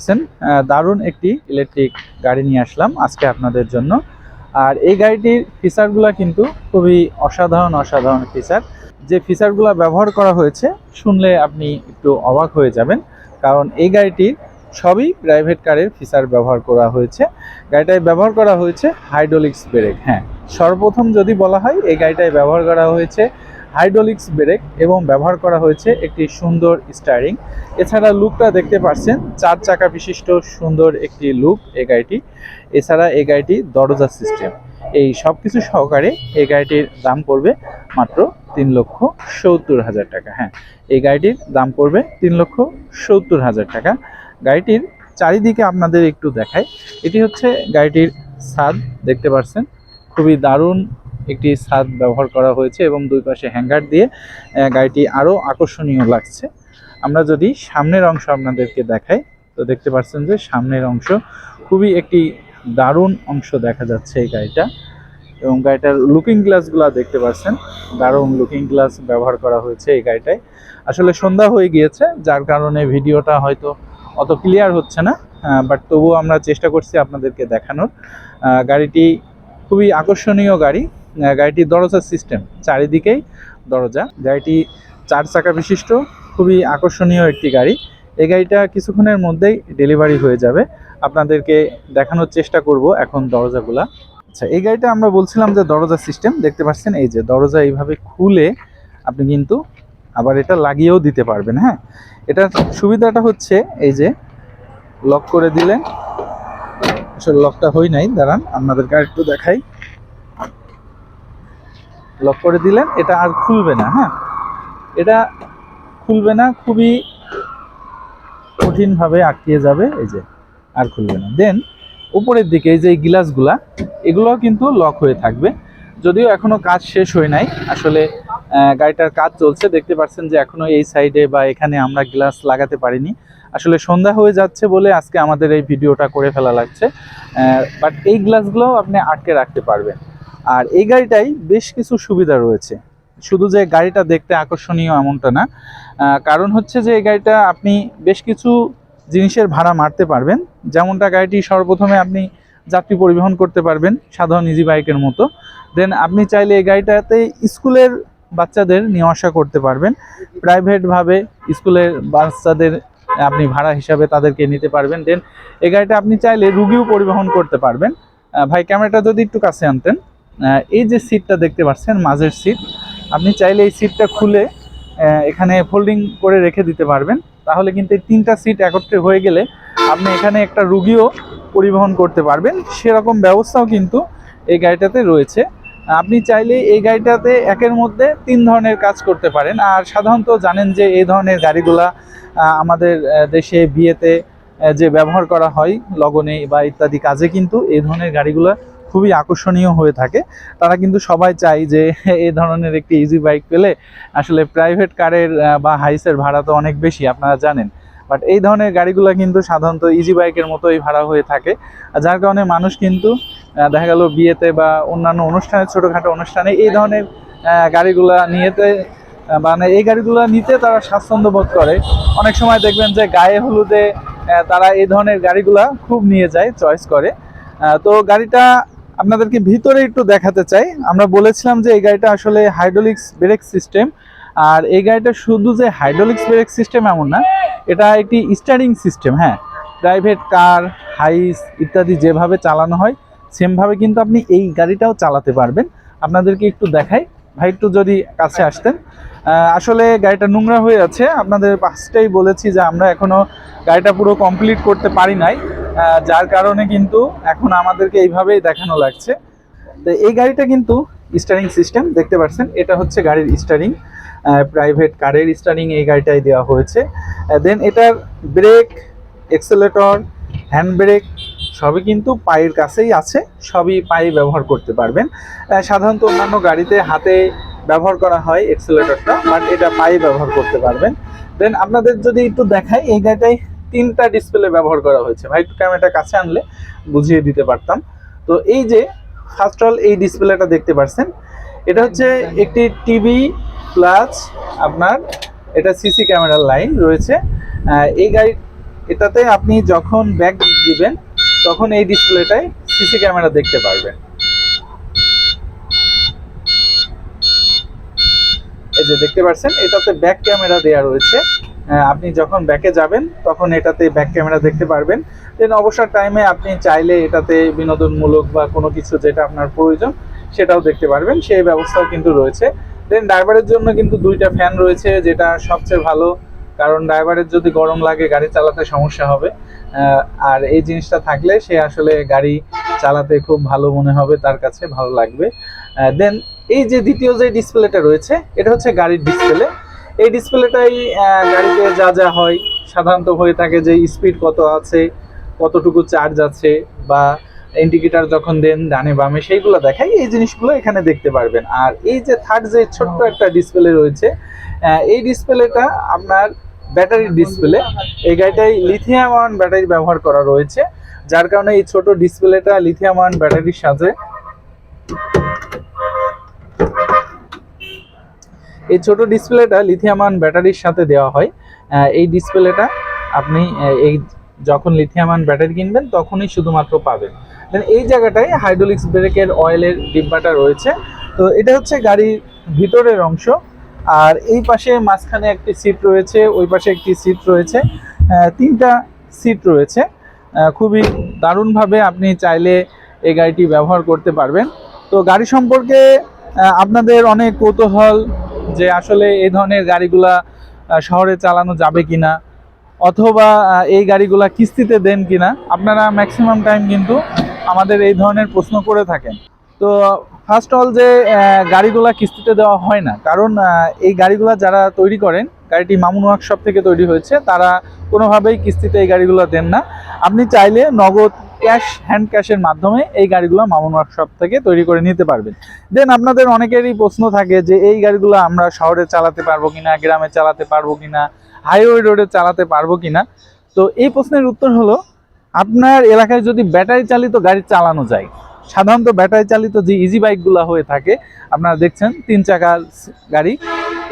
আহ, দারুণ একটি ইলেকট্রিক গাড়ি নিয়ে আসলাম আজকে আপনাদের জন্য। আর এই গাড়িটির ফিচারগুলো কিন্তু খুবই অসাধারণ অসাধারণ ফিচার যে ফিচারগুলো ব্যবহার করা হয়েছে শুনলে আপনি একটু অবাক হয়ে যাবেন কারণ এই গাড়িটির সবই প্রাইভেট কারের ফিচার ব্যবহার করা হয়েছে। গাড়িটায় ব্যবহার করা হয়েছে হাইড্রোলিক্স ব্রেক হ্যাঁ। সর্বপ্রথম যদি বলা হয় এই গাড়িটায় ব্যবহার করা হয়েছে হাইড্রোলিক্স ব্রেক এবং ব্যবহার করা হয়েছে একটি সুন্দর স্টারিং। এছাড়া লুকটা দেখতে পাচ্ছেন, চার চাকা বিশিষ্ট সুন্দর একটি লুক এই গাড়িটি। এছাড়া এই গাড়িটি দরজা সিস্টেম। এই সব কিছু সহকারে এই গাড়িটির দাম পড়বে মাত্র তিন লক্ষ সত্তর হাজার টাকা। হ্যাঁ এই গাড়িটির দাম পড়বে তিন লক্ষ সত্তর হাজার টাকা। গাড়িটির চারিদিকে আপনাদের একটু দেখায় এটি হচ্ছে গাড়িটির ছাদ, দেখতে পাচ্ছেন। খুবই দারুণ একটি ছাদ ব্যবহার করা হয়েছে এবং দুই পাশে হ্যাঙ্গার দিয়ে গাড়িটি আরও আকর্ষণীয় লাগছে। আমরা যদি সামনের অংশ আপনাদেরকে দেখাই, তো দেখতে পাচ্ছেন যে সামনের অংশ খুবই একটি দারুণ অংশ দেখা যাচ্ছে এই গাড়িটা। এবং গাড়িটার লুকিং গ্লাসগুলো দেখতে পাচ্ছেন, দারুণ লুকিং গ্লাস ব্যবহার করা হয়েছে এই গাড়িটায়। আসলে সন্ধ্যা হয়ে গিয়েছে, যার কারণে ভিডিওটা হয়তো অত ক্লিয়ার হচ্ছে না বাট তবুও আমরা চেষ্টা করছি আপনাদেরকে দেখানোর। গাড়িটি খুবই আকর্ষণীয় গাড়ি গাড়িটির দরজা সিস্টেম চারিদিকেই দরজা। গাড়িটি চার চাকা বিশিষ্ট, খুবই আকর্ষণীয় একটি গাড়ি। এই গাড়িটা কিছুক্ষণের মধ্যেই ডেলিভারি হয়ে যাবে। আপনাদেরকে দেখানোর চেষ্টা করব এখন দরজাগুলা। আচ্ছা এই গাড়িটা আমরা বলছিলাম যে দরজা সিস্টেম দেখতে পাচ্ছেন? এই যে দরজা এইভাবে খুলে আপনি কিন্তু আবার এটা লাগিয়েও দিতে পারবেন হ্যাঁ? এটার সুবিধাটা হচ্ছে এই যে লক করে দিলেন। আসলে লকটা হই নাই, দাঁড়ান আপনাদেরকে আর একটু দেখাই। লক করে দিলেন, এটা আর খুলবে না হ্যাঁ? এটা খুলবে না, খুবই কঠিনভাবে আটকিয়ে যাবে, এই যে, আর খুলবে না। দেন উপরের দিকে এই যে গ্লাসগুলা এগুলোও কিন্তু লক হয়ে থাকবে। যদিও এখনও কাজ শেষ হয় নাই, আসলে গাড়িটার কাজ চলছে, দেখতে পাচ্ছেন যে এখনও এই সাইডে বা এখানে আমরা গ্লাস লাগাতে পারিনি। আসলে সন্ধ্যা হয়ে যাচ্ছে বলে আজকে আমাদের এই ভিডিওটা করে ফেলা লাগছে বাট এই গ্লাসগুলোও আপনি আটকে রাখতে পারবেন। আর এই গাড়িটাই বেশ কিছু সুবিধা রয়েছে। শুধু যে গাড়িটা দেখতে আকর্ষণীয় এমনটা না কারণ হচ্ছে যে এই গাড়িটা আপনি বেশ কিছু জিনিসের ভাড়া মারতে পারবেন। যেমনটা গাড়িটি সর্বপ্রথমে আপনি যাত্রী পরিবহন করতে পারবেন, সাধারণ ইজি বাইকের মতো। দেন আপনি চাইলে এই গাড়িটাতে স্কুলের বাচ্চাদের নিয়ে আসা করতে পারবেন। প্রাইভেটভাবে স্কুলের বাচ্চাদের আপনি ভাড়া হিসাবে তাদেরকে নিতে পারবেন। দেন এই গাড়িটা আপনি চাইলে রুগীও পরিবহন করতে পারবেন। ভাই, ক্যামেরাটা যদি একটু কাছে আনতেন। এই যে সিটটা দেখতে পাচ্ছেন, মাঝের সিট আপনি চাইলে এই সিটটা খুলে এখানে ফোল্ডিং করে রেখে দিতে পারবেন। তাহলে কিন্তু এই তিনটা সিট একত্রে হয়ে গেলে আপনি এখানে একটা রুগীও পরিবহন করতে পারবেন। সেরকম ব্যবস্থাও কিন্তু এই গাড়িটাতে রয়েছে। আপনি চাইলে এই গাড়িটাতে একের মধ্যে তিন ধরনের কাজ করতে পারেন। আর সাধারণত জানেন যে এই ধরনের গাড়িগুলা আমাদের দেশে বিয়েতে যে ব্যবহার করা হয়, লগনে বা ইত্যাদি কাজে কিন্তু এই ধরনের গাড়িগুলো খুবই আকর্ষণীয় হয়ে থাকে। তারা কিন্তু সবাই চায় যে এই ধরনের একটি ইজি বাইক পেলে আসলে প্রাইভেট কারের বা হাইসের ভাড়া তো অনেক বেশি, আপনারা জানেন। বাট এই ধরনের গাড়িগুলো কিন্তু সাধারণত ইজি বাইকের মতোই ভাড়া হয়ে থাকে। যার কারণে মানুষ কিন্তু দেখা গেল বিয়েতে বা অন্যান্য অনুষ্ঠানে ছোটোখাটো অনুষ্ঠানে এই ধরনের গাড়িগুলো নিয়েতে মানে এই গাড়িগুলো নিতে তারা স্বাচ্ছন্দ্য বোধ করে। অনেক সময় দেখবেন যে গায়ে হলুদে তারা এই ধরনের গাড়িগুলা খুব নিয়ে যায় চয়েস করে। তো গাড়িটা আপনাদেরকে ভিতরে একটু দেখাতে চাই। আমরা বলেছিলাম যে এই গাড়িটা আসলে হাইড্রোলিক্স ব্রেক সিস্টেম আর এই গাড়িটা শুধু যে হাইড্রোলিক্স ব্রেক সিস্টেম এমন না, এটা একটি স্টারিং সিস্টেম হ্যাঁ। প্রাইভেট কার হাইস ইত্যাদি যেভাবে চালানো হয় সেমভাবে কিন্তু আপনি এই গাড়িটাও চালাতে পারবেন। আপনাদেরকে একটু দেখাই। ভাই, একটু যদি কাছে আসতেন। আসলে গাড়িটা নোংরা হয়ে আছে। আপনাদের পাঁচটাই বলেছি যে আমরা এখনও গাড়িটা পুরো কমপ্লিট করতে পারি নাই। যার কারণে কিন্তু এখন আমাদেরকে এইভাবেই দেখানো লাগছে। তো এই গাড়িটা কিন্তু স্টারিং সিস্টেম দেখতে পাচ্ছেন? এটা হচ্ছে গাড়ির স্টারিং প্রাইভেট কারের স্টারিং এই গাড়িটাই দেওয়া হয়েছে। দেন এটার ব্রেক এক্সেলেটর হ্যান্ড ব্রেক সবই কিন্তু পায়ের কাছেই আছে, সবই পায়ে ব্যবহার করতে পারবেন। সাধারণত অন্যান্য গাড়িতে হাতে ব্যবহার করা হয় এক্সেলেটরটা বাট এটা পায়ে ব্যবহার করতে পারবেন। দেন আপনাদের যদি একটু দেখাই, এই গাড়িটায় তিনটা ডিসপ্লে ব্যবহার করা হয়েছে। ভাই ক্যামেরাটা কাছে আনলে বুঝিয়ে দিতে পারতাম। তো এই যে ফার্স্ট অল এই ডিসপ্লেটা দেখতে পাচ্ছেন এটা হচ্ছে একটি টিভি প্লাস আপনার এটা সিসি ক্যামেরার লাইন রয়েছে। এই গাড়ি, এটাতে আপনি যখন ব্যাক দিবেন, তখন এই ডিসপ্লেটায় সিসি ক্যামেরা দেখতে পারবেন। এই যে, দেখতে পাচ্ছেন এটাতে ব্যাক ক্যামেরা দেওয়া রয়েছে। আপনি যখন ব্যাকে যাবেন, তখন এটাতে ব্যাক ক্যামেরা দেখতে পারবেন। দেন অবসর টাইমে আপনি চাইলে এটাতে বিনোদনমূলক বা কোনো কিছু যেটা আপনার প্রয়োজন, সেটাও দেখতে পারবেন। সেই ব্যবস্থাও কিন্তু রয়েছে। দেন ড্রাইভারের জন্য কিন্তু দুইটা ফ্যান রয়েছে, যেটা সবচেয়ে ভালো। কারণ ড্রাইভারের যদি গরম লাগে, গাড়ি চালাতে সমস্যা হবে। আর এই জিনিসটা থাকলে সে আসলে গাড়ি চালাতে খুব ভালো মনে হবে, তার কাছে ভালো লাগবে। দেন এই যে দ্বিতীয় যে ডিসপ্লেটা রয়েছে, এটা হচ্ছে গাড়ির ডিসপ্লে এই ডিসপ্লেটাই গাড়িতে যা যা হয়, সাধারণত হয়ে থাকে যে স্পিড কত আছে, কতটুকু চার্জ আছে, বা ইন্ডিকেটার যখন দেন ডানে বামে, সেইগুলো দেখাই, এই জিনিসগুলো এখানে দেখতে পারবেন। আর এই যে থার্ড যে ছোট্ট একটা ডিসপ্লে রয়েছে এই ডিসপ্লেটা আপনার ব্যাটারির ডিসপ্লে এই গাড়িটাই লিথিয়াম আয়ন ব্যাটারি ব্যবহার করা রয়েছে, যার কারণে এই ছোট ডিসপ্লেটা লিথিয়াম আয়ন ব্যাটারির সাথে এই ছোট ডিসপ্লেটা লিথিয়াম আয়ন ব্যাটারির সাথে দেওয়া হয়। এই ডিসপ্লেটা আপনি এই যখন লিথিয়াম আয়ন ব্যাটারি কিনবেন, তখনই শুধুমাত্র পাবেন। দেন এই জায়গাটায় হাইড্রোলিক্স ব্রেকের অয়েলের ডিব্বাটা রয়েছে। তো এটা হচ্ছে গাড়ির ভিতরের অংশ। আর এই পাশে মাঝখানে একটি সিট রয়েছে, ওই পাশে একটি সিট রয়েছে। তিনটা সিট রয়েছে। খুবই দারুণভাবে আপনি চাইলে এই গাড়িটি ব্যবহার করতে পারবেন। তো গাড়ি সম্পর্কে আপনাদের অনেক কৌতূহল যে আসলে এই ধরনের গাড়িগুলা শহরে চালানো যাবে কিনা, অথবা এই গাড়িগুলা কিস্তিতে দেন কিনা, আপনারা ম্যাক্সিমাম টাইম কিন্তু আমাদের এই ধরনের প্রশ্ন করে থাকেন। তো ফার্স্ট অল যে গাড়িগুলা কিস্তিতে দেওয়া হয় না, কারণ এই গাড়িগুলা যারা তৈরি করেন, গাড়িটি মামুন ওয়ার্কশপ থেকে তৈরি হয়েছে, তারা কোনোভাবেই কিস্তিতে এই গাড়িগুলো দেন না। আপনি চাইলে নগদ ক্যাশ, হ্যান্ড ক্যাশের মাধ্যমে এই গাড়িগুলো মামুন ওয়ার্কশপ থেকে তৈরি করে নিতে পারবেন। দেন আপনাদের অনেকেরই প্রশ্ন থাকে যে এই গাড়িগুলো আমরা শহরে চালাতে পারব কিনা, গ্রামে চালাতে পারব কিনা হাইওয়ে রোডে চালাতে পারব কিনা? তো এই প্রশ্নের উত্তর হলো, আপনার এলাকায় যদি ব্যাটারি চালিত গাড়ি চালানো যায়, সাধারণত ব্যাটারি চালিত যে ইজি বাইকগুলো হয়ে থাকে, আপনারা দেখছেন তিন চাকার গাড়ি,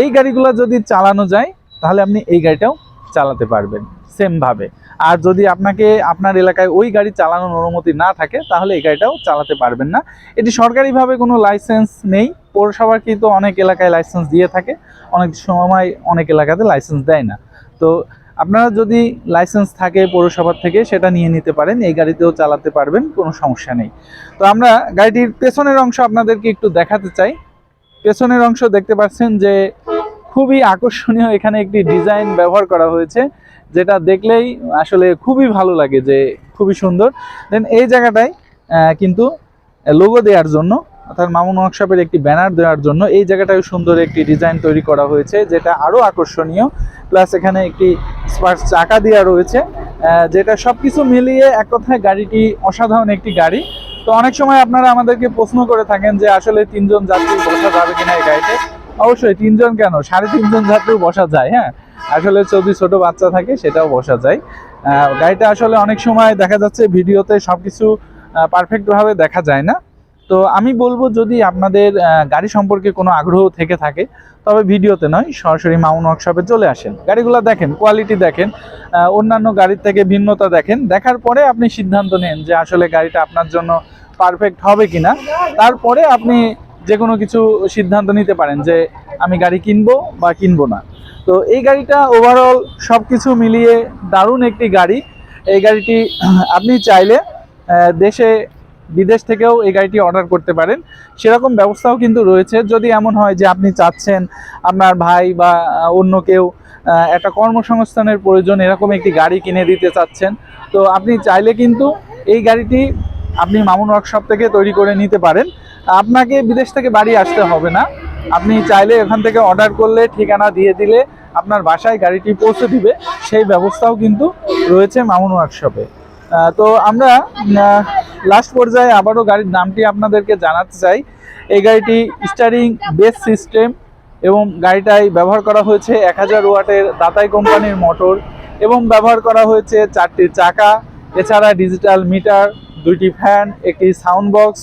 এই গাড়িগুলো যদি চালানো যায়, তাহলে আপনি এই গাড়িটাও চালাতে পারবেন। সেমভাবে আর যদি আপনাকে আপনার এলাকায় ওই গাড়ি চালানোর অনুমতি না থাকে, তাহলে এই গাড়িটাও চালাতে পারবেন না। এটি সরকারিভাবে কোনো লাইসেন্স নেই। পৌরসভার কিন্তু অনেক এলাকায় লাইসেন্স দিয়ে থাকে। অনেক সময় অনেক এলাকাতে লাইসেন্স দেয় না। তো আপনারা যদি লাইসেন্স থাকে পৌরসভার থেকে, সেটা নিয়ে নিতে পারেন। এই গাড়িতেও চালাতে পারবেন, কোনো সমস্যা নেই। তো আমরা গাড়িটির পেছনের অংশ আপনাদেরকে একটু দেখাতে চাই। পেছনের অংশ দেখতে পাচ্ছেন যে খুবই আকর্ষণীয় এখানে একটি ডিজাইন ব্যবহার করা হয়েছে, যেটা দেখলেই আসলে খুবই ভালো লাগে যে খুবই সুন্দর। দেন এই জায়গাটায় কিন্তু লোগো দেওয়ার জন্য, অর্থাৎ মামুন ওয়ার্কশপের একটি ব্যানার দেওয়ার জন্য এই জায়গাটায় সুন্দর একটি ডিজাইন তৈরি করা হয়েছে, যেটা আরও আকর্ষণীয়। প্লাস এখানে একটি স্পার্ট চাকা দেওয়া রয়েছে যেটা সব কিছু মিলিয়ে এক কথায় গাড়িটি অসাধারণ একটি গাড়ি। তো অনেক সময় আপনারা আমাদেরকে প্রশ্ন করে থাকেন যে আসলে তিনজন যাত্রী বসা যাবে কিনা এই গাড়িতে। অবশ্যই, তিনজন কেন? সাড়ে তিনজন যাত্রীও বসা যায় হ্যাঁ? আসলে যদি ছোট বাচ্চা থাকে, সেটাও বসা যায়। গাড়িটা আসলে অনেক সময় দেখা যাচ্ছে ভিডিওতে সব কিছু পারফেক্টভাবে দেখা যায় না। তো আমি বলব যদি আপনাদের গাড়ি সম্পর্কে কোনো আগ্রহ থেকে থাকে, তবে ভিডিওতে নয়, সরাসরি মাউন ওয়ার্কশপে চলে আসেন। গাড়িগুলো দেখেন কোয়ালিটি দেখেন অন্যান্য গাড়ির থেকে ভিন্নতা দেখেন। দেখার পরে আপনি সিদ্ধান্ত নেন যে আসলে গাড়িটা আপনার জন্য পারফেক্ট হবে কিনা। তারপরে আপনি যে কোনো কিছু সিদ্ধান্ত নিতে পারেন যে আমি গাড়ি কিনবো বা কিনবো না। তো এই গাড়িটা ওভারঅল সব কিছু মিলিয়ে দারুণ একটি গাড়ি। এই গাড়িটি আপনি চাইলে দেশে, বিদেশ থেকেও এই গাড়িটি অর্ডার করতে পারেন। সেরকম ব্যবস্থাও কিন্তু রয়েছে। যদি এমন হয় যে আপনি চাচ্ছেন আপনার ভাই বা অন্য কেউ একটা কর্মসংস্থানের প্রয়োজন, এরকম একটি গাড়ি কিনে দিতে চাচ্ছেন, তো আপনি চাইলে কিন্তু এই গাড়িটি আপনি মামুন ওয়ার্কশপ থেকে তৈরি করে নিতে পারেন। আপনাকে বিদেশ থেকে বাড়ি আসতে হবে না। আপনি চাইলে এখান থেকে অর্ডার করলে, ঠিকানা দিয়ে দিলে, আপনার বাসায় গাড়িটি পৌঁছে দিবে। সেই ব্যবস্থাও কিন্তু রয়েছে মামুন ওয়ার্কশপে তো আমরা লাস্ট পর্যায়ে আবারও গাড়ির নামটি আপনাদেরকে জানাতে চাই। এই গাড়িটি স্টারিং বেস সিস্টেম এবং গাড়িটায় ব্যবহার করা হয়েছে এক হাজার ওয়াটের দাতাই কোম্পানির মোটর এবং ব্যবহার করা হয়েছে চারটি চাকা, এছাড়া ডিজিটাল মিটার দুইটি ফ্যান একটি সাউন্ড বক্স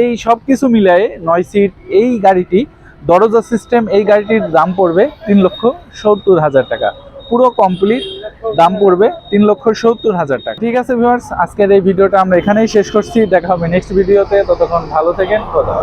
এই সব কিছু মিলিয়ে নয় সিট এই গাড়িটি, দরজা সিস্টেম এই গাড়িটির দাম পড়বে তিন লক্ষ সত্তর হাজার টাকা। পুরো কমপ্লিট দাম পড়বে তিন লক্ষ সত্তর হাজার টাকা। ঠিক আছে ভিউয়ার্স আজকের এই ভিডিওটা আমরা এখানেই শেষ করছি। দেখা হবে নেক্সট ভিডিওতে ততক্ষণ ভালো থাকেন কথা